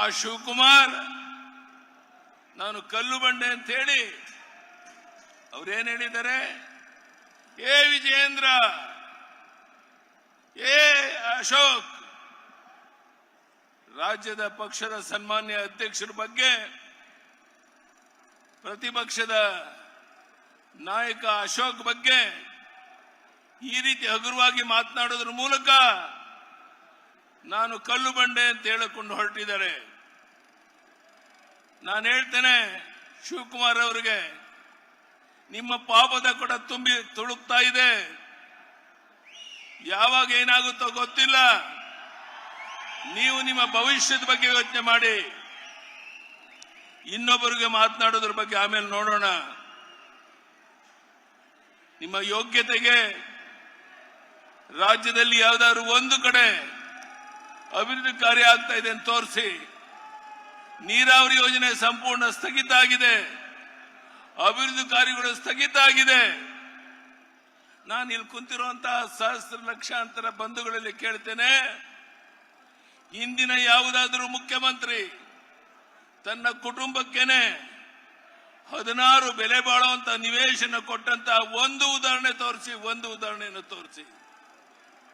ಆ ಶಿವಕುಮಾರ್, ನಾನು ಕಲ್ಲು ಬಂಡೆ ಅಂತ ಹೇಳಿ ಅವ್ರೇನ್ ಹೇಳಿದ್ದಾರೆ? ಏ ವಿಜಯೇಂದ್ರ, ಏ ಅಶೋಕ್, ರಾಜ್ಯದ ಪಕ್ಷದ ಸನ್ಮಾನ್ಯ ಅಧ್ಯಕ್ಷರ ಬಗ್ಗೆ ಪ್ರತಿಪಕ್ಷದ ನಾಯಕ ಅಶೋಕ್ ಬಗ್ಗೆ ಈ ರೀತಿ ಹಗುರವಾಗಿ ಮಾತನಾಡೋದ್ರ ಮೂಲಕ ನಾನು ಕಲ್ಲು ಬಂಡೆ ಅಂತ ಹೇಳಿಕೊಂಡು ಹೊರಟಿದ್ದಾರೆ. ನಾನು ಹೇಳ್ತೇನೆ ಶಿವಕುಮಾರ್ ಅವರಿಗೆ, ನಿಮ್ಮ ಪಾಪದ ಕೂಡ ತುಂಬಿ ತುಳುಕ್ತಾ ಇದೆ. ಯಾವಾಗ ಏನಾಗುತ್ತೋ ಗೊತ್ತಿಲ್ಲ. ನೀವು ನಿಮ್ಮ ಭವಿಷ್ಯದ ಬಗ್ಗೆ ಯೋಚನೆ ಮಾಡಿ. ಇನ್ನೊಬ್ಬರಿಗೆ ಮಾತನಾಡೋದ್ರ ಬಗ್ಗೆ ಆಮೇಲೆ ನೋಡೋಣ. ನಿಮ್ಮ ಯೋಗ್ಯತೆಗೆ ರಾಜ್ಯದಲ್ಲಿ ಯಾವ್ದಾದ್ರು ಒಂದು ಕಡೆ ಅಭಿವೃದ್ಧಿ ಕಾರ್ಯ ಆಗ್ತಾ ಇದೆ ಅಂತ ತೋರಿಸಿ ನೀರಾವರಿ ಯೋಜನೆ ಸಂಪೂರ್ಣ ಸ್ಥಗಿತ ಆಗಿದೆ. ಅಭಿವೃದ್ಧಿ ಕಾರ್ಯಗಳು ಸ್ಥಗಿತ ಆಗಿದೆ. ನಾನು ಇಲ್ಲಿ ಕುಂತಿರುವಂತಹ ಸಹಸ್ರ ಲಕ್ಷಾಂತರ ಬಂಧುಗಳಲ್ಲಿ ಕೇಳ್ತೇನೆ ಹಿಂದಿನ ಯಾವುದಾದರೂ ಮುಖ್ಯಮಂತ್ರಿ ತನ್ನ ಕುಟುಂಬಕ್ಕೇನೆ ಹದಿನಾರು ಬೆಲೆ ಬಾಳುವಂತ ನಿವೇಶನ ಕೊಟ್ಟಂತ ಒಂದು ಉದಾಹರಣೆ ತೋರಿಸಿ, ಒಂದು ಉದಾಹರಣೆಯನ್ನು ತೋರಿಸಿ.